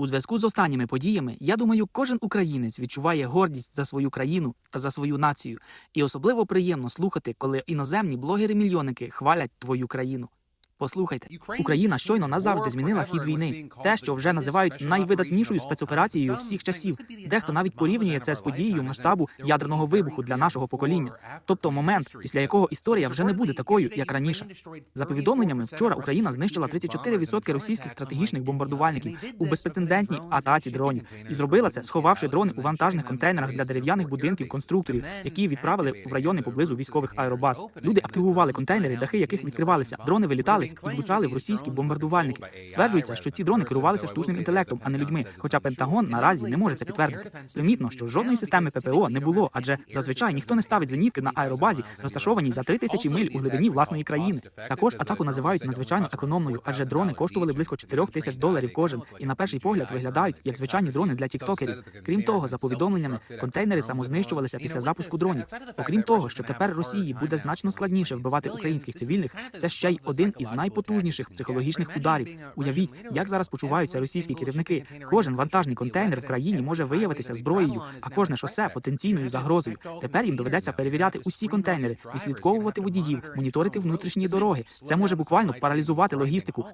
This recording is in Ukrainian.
У зв'язку з останніми подіями, я думаю, кожен українець відчуває гордість за свою країну та за свою націю. І особливо приємно слухати, коли іноземні блогери-мільйонники хвалять твою країну. Послухайте, Україна щойно назавжди змінила хід війни. Те, що вже називають найвидатнішою спецоперацією всіх часів. Дехто навіть порівнює це з подією масштабу ядерного вибуху для нашого покоління, тобто момент, після якого історія вже не буде такою, як раніше. За повідомленнями, вчора Україна знищила 34% російських стратегічних бомбардувальників у безпрецедентній атаці дронів і зробила це, сховавши дрони у вантажних контейнерах для дерев'яних будинків конструкторів, які відправили в райони поблизу військових аеробаз. Люди активували контейнери, дахи яких відкривалися. Дрони вилітали і влучали в російські бомбардувальники. Стверджується, що ці дрони керувалися штучним інтелектом, а не людьми. Хоча Пентагон наразі не може це підтвердити. Примітно, що жодної системи ППО не було, адже зазвичай ніхто не ставить зенітки на аеробазі, розташованій за три тисячі миль у глибині власної країни. Також атаку називають надзвичайно економною, адже дрони коштували близько 4 тисяч доларів кожен, і на перший погляд виглядають як звичайні дрони для тіктокерів. Крім того, за повідомленнями, контейнери самознищувалися після запуску дронів. Окрім того, що тепер Росії буде значно складніше вбивати українських цивільних, це ще й один із найпотужніших психологічних ударів. Уявіть, як зараз почуваються російські керівники. Кожен вантажний контейнер в країні може виявитися зброєю, а кожне шосе потенційною загрозою. Тепер їм доведеться перевіряти усі контейнери, відслідковувати водіїв, моніторити внутрішні дороги. Це може буквально паралізувати логістику.